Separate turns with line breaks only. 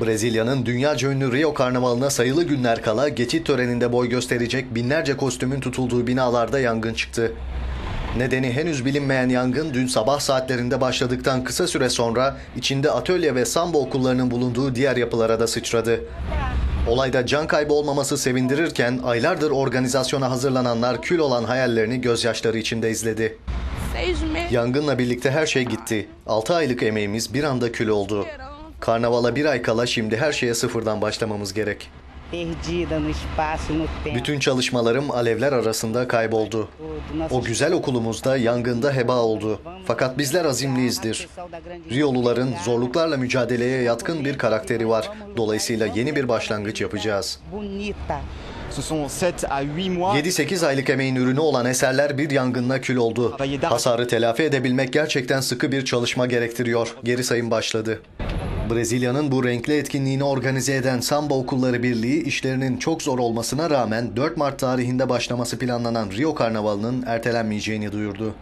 Brezilya'nın dünyaca ünlü Rio Karnavalı'na sayılı günler kala geçit töreninde boy gösterecek binlerce kostümün tutulduğu binalarda yangın çıktı. Nedeni henüz bilinmeyen yangın dün sabah saatlerinde başladıktan kısa süre sonra içinde atölye ve samba okullarının bulunduğu diğer yapılara da sıçradı. Olayda can kaybı olmaması sevindirirken aylardır organizasyona hazırlananlar kül olan hayallerini gözyaşları içinde izledi. Yangınla birlikte her şey gitti. 6 aylık emeğimiz bir anda kül oldu. Karnavala bir ay kala şimdi her şeye sıfırdan başlamamız gerek. Bütün çalışmalarım alevler arasında kayboldu. O güzel okulumuzda yangında heba oldu. Fakat bizler azimliyizdir. Riyoluların zorluklarla mücadeleye yatkın bir karakteri var. Dolayısıyla yeni bir başlangıç yapacağız.
bonita.
Ce sont 7 à 8 mois.
7-8 aylık emeğin ürünü olan eserler bir yangınla kül oldu. Hasarı telafi edebilmek gerçekten sıkı bir çalışma gerektiriyor. Geri sayım başladı. Brezilya'nın bu renkli etkinliğini organize eden Samba Okulları Birliği işlerinin çok zor olmasına rağmen 4 Mart tarihinde başlaması planlanan Rio Karnavalı'nın ertelenmeyeceğini duyurdu.